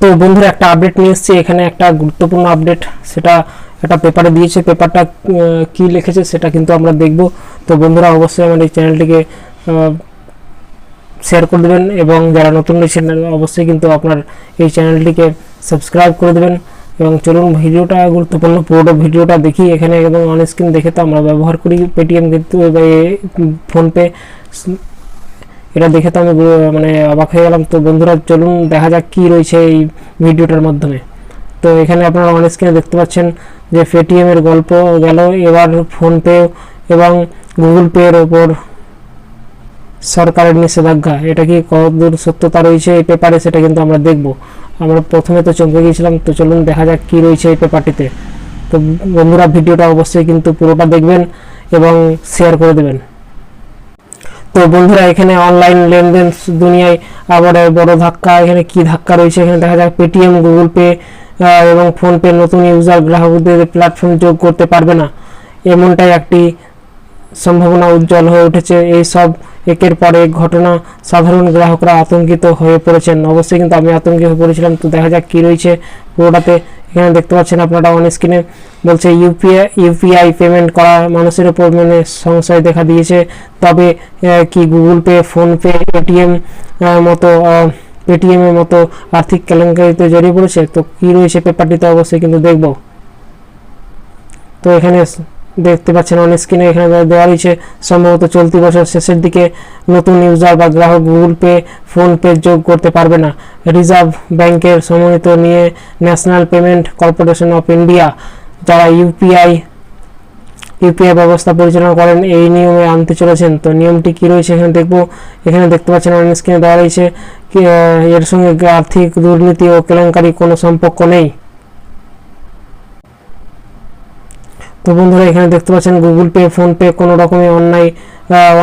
তো বন্ধুরা, একটা আপডেট নিয়ে এসেছি। এখানে একটা গুরুত্বপূর্ণ আপডেট সেটা একটা পেপারে দিয়েছে। পেপারটা কি লিখেছে সেটা কিন্তু আমরা দেখব। তো বন্ধুরা, অবশ্যই আমার এই চ্যানেলটিকে শেয়ার করে দেবেন এবং যারা নতুন রয়েছেন অবশ্যই কিন্তু আপনার এই চ্যানেলটিকে সাবস্ক্রাইব করে দেবেন। এবং চলুন, ভিডিওটা গুরুত্বপূর্ণ। পুরোটা ভিডিওটা দেখি। এখানে একদম অন স্ক্রিন দেখে তো আমরা ব্যবহার করি পেটিএম কিন্তু ফোনপে। এটা দেখে তো আমি মানে অবাক হয়ে গেলাম। তো বন্ধুরা, চলুন দেখা যাক কি রয়েছে এই ভিডিওটার মাধ্যমে। তো এখানে আপনারা অন স্ক্রিনে দেখতে পাচ্ছেন যে পেটিএম এর গল্প গেল, এবার ফোনপে এবং গুগল পে এর ওপর সরকারের নিষেধাজ্ঞা। এটা কি কতদূর সত্যতা রয়েছে এই পেপারে সেটা কিন্তু আমরা দেখব। আমরা প্রথমে তো চমকে গিয়েছিলাম, তো চলুন দেখা যাক কি রয়েছে এই পেপারটিতে তো বন্ধুরা, ভিডিওটা অবশ্যই কিন্তু পুরোটা দেখবেন এবং শেয়ার করে দেবেন। তো বন্ধুরা, এখানে অনলাইন লেনদেন দুনিয়ায় আবার বড় ধাক্কা। এখানে কি ধাক্কা রয়েছে? এখানে দেখা যাক পেটিএম গুগল পে এবং ফোনপে নতুন ইউজার গ্রাহকদের প্ল্যাটফর্ম যোগ করতে পারবে না। এমনটাই একটি সম্ভাবনা উজ্জ্বল হয়ে উঠেছে। এই সব একের পর এক ঘটনা সাধারণ গ্রাহকরা আতঙ্কিত হয়ে পড়েছেন। অবশ্যই কিন্তু আমি আতঙ্কিত হয়ে পড়েছিলাম। তো দেখা যাক কি রয়েছে পুরোটাতে। এখানে দেখতে পাচ্ছেন আপনারা অন স্ক্রিনে বলছে ইউপিআই ইউপিআই পেমেন্ট করা মানুষের উপর মানে সংশয় দেখা দিয়েছে। তবে কি গুগল পে ফোনপে পেটিএম মতো পেটিএমের মতো আর্থিক কেলেঙ্কারিতে জড়িয়ে পড়েছে। তো কি রয়েছে পেপারটিতে অবশ্যই কিন্তু দেখব। তো এখানে দেখতে পাচ্ছেন অন স্ক্রিনে এখানে দেওয়া রয়েছে সম্ভবত চলতি বছর শেষের দিকে নতুন ইউজার বা গ্রাহক গুগল পে ফোন পে যোগ করতে পারবে না। রিজার্ভ ব্যাংকের সমন্বিত নিয়ে national payment corporation of India যারা ইউপিআই ইউপিআই ব্যবস্থা পরিচালনা করেন, এই নিয়মে আনতে চলেছেন। তো নিয়মটি কি রয়েছে এখানে দেখব। এখানে দেখতে পাচ্ছেন অন স্ক্রিনে দেওয়া রয়েছে এর সঙ্গে আর্থিক দুর্নীতি ও কেলেঙ্কারি কোনো সম্পর্ক নেই। তো বন্ধুরা, এখানে দেখতে পাচ্ছেন গুগল পে ফোনপে কোনো রকমের অন্যায়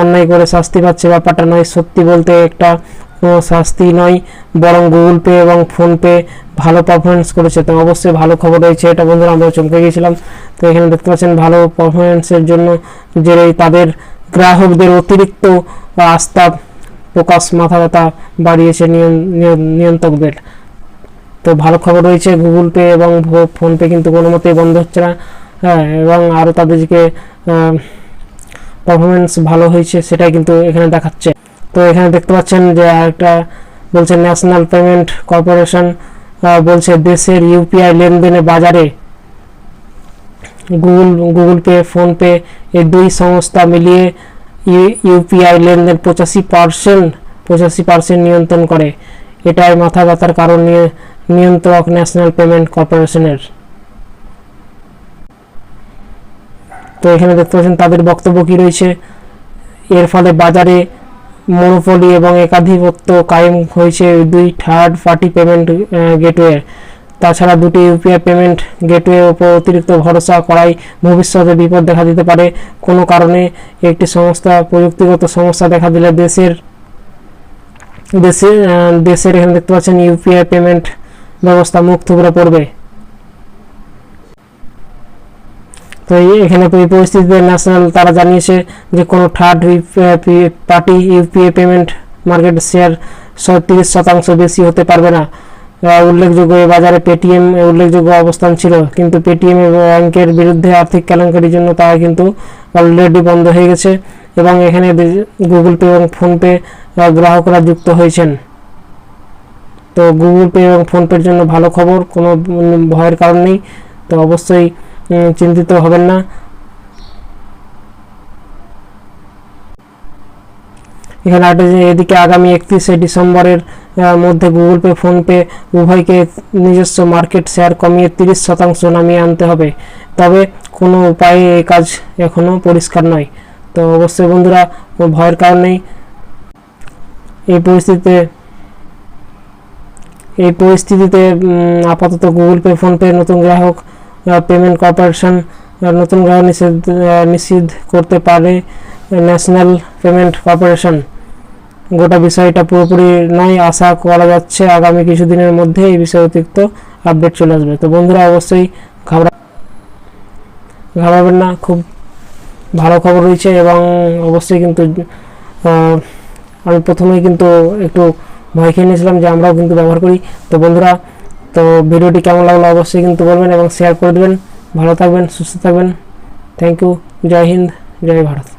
অন্যায় করে শাস্তি পাচ্ছে। ব্যাপারটা নয়, সত্যি বলতে একটা, কোনো শাস্তি নয়। বরং গুগল পে এবং ফোনপে ভালো পারফরমেন্স করেছে। তো অবশ্যই ভালো খবর রয়েছে। এটা বন্ধুরা আমরা চমকে গিয়েছিলাম। তো এখানে দেখতে পাচ্ছেন ভালো পারফরমেন্সের জন্য যে তাদের গ্রাহকদের অতিরিক্ত আস্থা প্রকাশ, মাথা ব্যথা বাড়িয়েছে নিয়ন- নিয়ন- নিয়ন্ত্রকদের। তো ভালো খবর রয়েছে গুগল পে এবং ফোনপে কিন্তু কোনো মতেই বন্ধ হচ্ছে না। হ্যাঁ এবং আরও তাদেরকে পারফরমেন্স ভালো হয়েছে সেটাই কিন্তু এখানে দেখাচ্ছে। তো এখানে দেখতে পাচ্ছেন যে একটা বলছে ন্যাশনাল পেমেন্ট কর্পোরেশন বলছে দেশের ইউপিআই লেনদেনে বাজারে গুগল গুগল পে ফোনপে এই দুই সংস্থা মিলিয়ে ইউপিআই লেনদেন পঁচাশি পার্সেন্ট পঁচাশি পার্সেন্ট নিয়ন্ত্রণ করে। এটাই মাথা ব্যথার কারণ নিয়ে নিয়ন্ত্রক ন্যাশনাল পেমেন্ট কর্পোরেশনের তো এখানে দেখতে পাচ্ছেন তাদের বক্তব্য কি রয়েছে। এর ফলে বাজারে মনোপলি এবং একাধিপত্য কায়েম হয়েছে দুই থার্ড পার্টি পেমেন্ট গেটওয়ে তাছাড়া দুটি ইউপিআই পেমেন্ট গেটওয়ে ওপর অতিরিক্ত ভরসা করাই ভবিষ্যতে বিপদ দেখা দিতে পারে। কোনো কারণে একটি সংস্থা প্রযুক্তিগত সমস্যা দেখা দিলে দেশের দেশে আহ, দেশের এখানে দেখতে পাচ্ছেন ইউপিআই পেমেন্ট ব্যবস্থা মুখ থুবড়ে পড়বে। তো এখানে এই পরিস্থিতিতে ন্যাশনাল তারা জানিয়েছে যে কোনো third party UPI payment market share তিরিশ শতাংশ বেশি হতে পারবে না। উল্লেখযোগ্য এই বাজারে পেটিএম উল্লেখযোগ্য অবস্থান ছিল, কিন্তু পেটিএম ব্যাংকের বিরুদ্ধে আর্থিক কেলেঙ্কারির জন্য তারা কিন্তু অলরেডি বন্ধ হয়ে গেছে এবং এখানে গুগল পে এবং ফোনপে গ্রাহকরা যুক্ত হয়েছেন। তো গুগল পে এবং ফোনপের জন্য ভালো খবর, কোনো ভয়ের কারণ নেই। তো অবশ্যই চিন্তিত হবেন না। এখানে যে এদিকে আগামী একত্রিশে ডিসেম্বরের মধ্যে গুগল পে ফোনপে উভয়কে নিজস্ব মার্কেট শেয়ার কমিয়ে তিরিশ শতাংশ নামিয়ে আনতে হবে। তবে কোনো উপায়ে এই কাজ এখনও পরিষ্কার নয়। তো অবশ্যই বন্ধুরা, ভয়ের কারণ নেই। এই পরিস্থিতিতে এই পরিস্থিতিতে আপাতত গুগল পে ফোনপে নতুন গ্রাহক পেমেন্ট কর্পোরেশন নতুন গ্রাহক নিষেধ নিষিদ্ধ করতে পারে ন্যাশনাল পেমেন্ট কর্পোরেশন গোটা বিষয়টা পুরোপুরি নয়, আশা করা যাচ্ছে আগামী কিছুদিনের মধ্যে এই বিষয়ে অতিরিক্ত আপডেট চলে আসবে। তো বন্ধুরা, অবশ্যই ঘাবড়া ঘাবড়াবেন না, খুব ভালো খবর রয়েছে এবং অবশ্যই কিন্তু আমি প্রথমেই কিন্তু একটু ভয় খেয়ে নিয়েছিলাম যে আমরাও কিন্তু ব্যবহার করি। তো বন্ধুরা তো ভিডিওটি কেমন লাগল অবশ্যই কিন্তু বলবেন এবং শেয়ার করে দেবেন। ভালো থাকবেন, সুস্থ থাকবেন। থ্যাংক ইউ জয় হিন্দ, জয় ভারত।